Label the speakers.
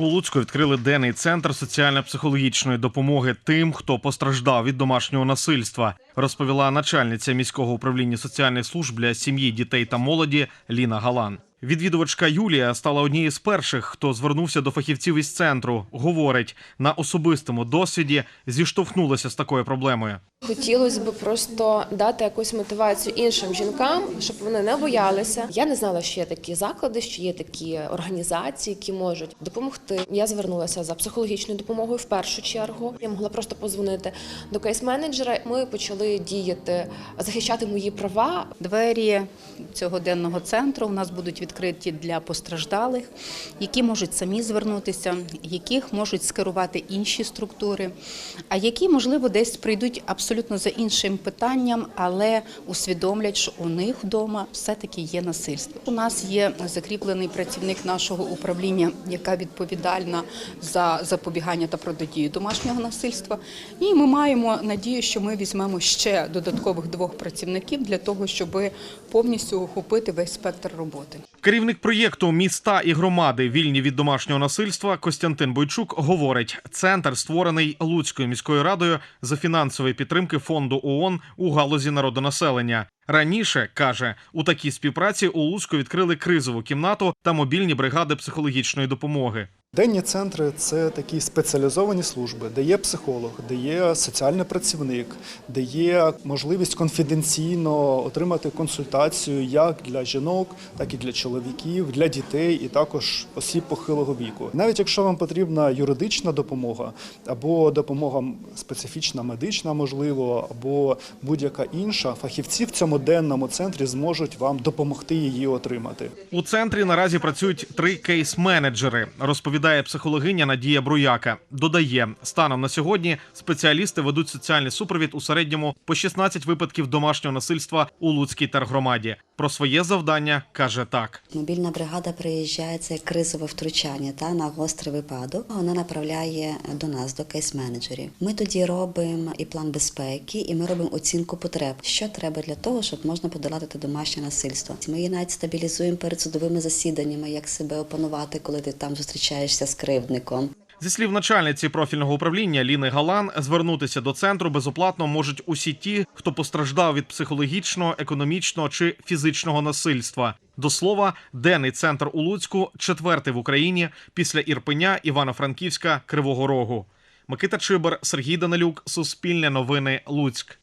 Speaker 1: У Луцьку відкрили денний центр соціально-психологічної допомоги тим, хто постраждав від домашнього насильства, розповіла начальниця міського управління соціальних служб для сім'ї, дітей та молоді Ліна Галан. Відвідувачка Юлія стала однією з перших, хто звернувся до фахівців із центру. Говорить, на особистому досвіді зіштовхнулася з такою проблемою.
Speaker 2: Хотілося б просто дати якусь мотивацію іншим жінкам, щоб вони не боялися. Я не знала, що є такі заклади, що є такі організації, які можуть допомогти. Я звернулася за психологічною допомогою в першу чергу. Я могла просто позвонити до кейс-менеджера. Ми почали діяти, захищати мої права.
Speaker 3: Двері цього денного центру у нас будуть відкриті для постраждалих, які можуть самі звернутися, яких можуть скерувати інші структури, а які, можливо, десь прийдуть абсолютно за іншим питанням, але усвідомлять, що у них вдома все-таки є насильство. У нас є закріплений працівник нашого управління, яка відповідальна за запобігання та протидію домашнього насильства. І ми маємо надію, що ми візьмемо ще додаткових двох працівників для того, щоб повністю охопити весь спектр роботи.
Speaker 1: Керівник проєкту міста і громади вільні від домашнього насильства Костянтин Бойчук говорить: центр створений Луцькою міською радою за фінансової підтримки фонду ООН у галузі народонаселення. Раніше каже, у такій співпраці у Луцьку відкрили кризову кімнату та мобільні бригади психологічної допомоги.
Speaker 4: Денні центри це такі спеціалізовані служби, де є психолог, де є соціальний працівник, де є можливість конфіденційно отримати консультацію як для жінок, так і для чоловіків, для дітей і також осіб похилого віку. Навіть якщо вам потрібна юридична допомога або допомога специфічна медична, можливо, або будь-яка інша, фахівці в цьому денному центрі зможуть вам допомогти її отримати.
Speaker 1: У центрі наразі працюють три кейс-менеджери, розповідає психологиня Надія Бруяка. Додає, станом на сьогодні спеціалісти ведуть соціальний супровід у середньому по 16 випадків домашнього насильства у Луцькій тергромаді. Про своє завдання каже так.
Speaker 5: Мобільна бригада приїжджає це як кризове втручання та на гострий випадок. Вона направляє до нас, до кейс-менеджерів. Ми тоді робимо і план безпеки, і ми робимо оцінку потреб, що треба для того, щоб можна подолати те домашнє насильство. Ми її навіть стабілізуємо перед судовими засіданнями, як себе опанувати, коли ти там зустрічаєшся з кривдником.
Speaker 1: Зі слів начальниці профільного управління Ліни Галан, звернутися до центру безоплатно можуть усі ті, хто постраждав від психологічного, економічного чи фізичного насильства. До слова, денний центр у Луцьку четвертий в Україні після Ірпеня, Івано-Франківська, Кривого Рогу. Микита Чибер, Сергій Данилюк, Суспільне новини, Луцьк.